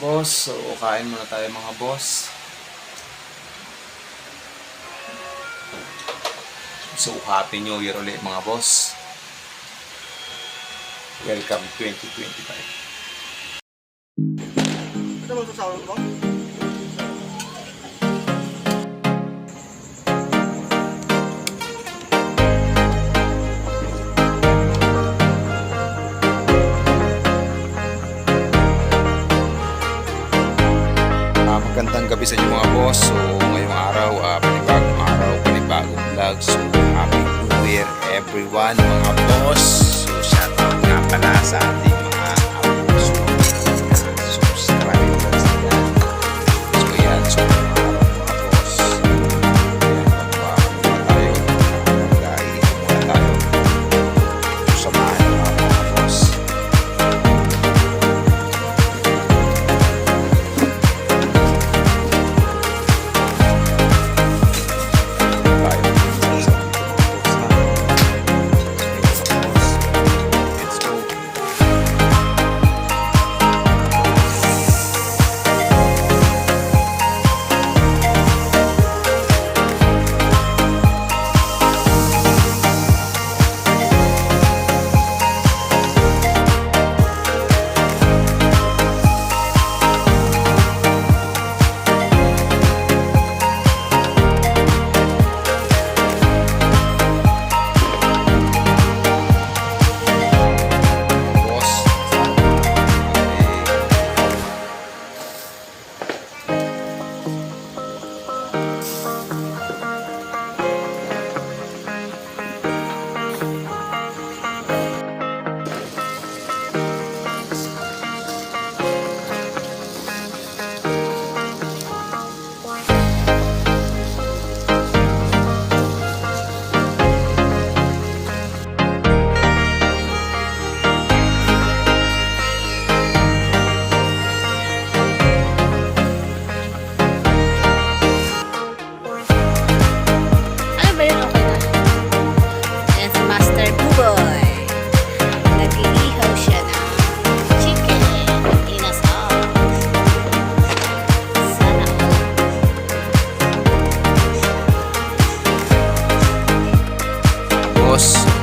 boss. So, kain muna tayo mga boss. So, Happy New Year ulit mga boss. Welcome 2025. Ito ba sa mo? Magandang gabi sa inyo mga boss. So, ngayong araw, ah, panibagong araw, panibagong vlog. So, Happy New Year everyone mga boss. So, shout out nga pala sa ating nós.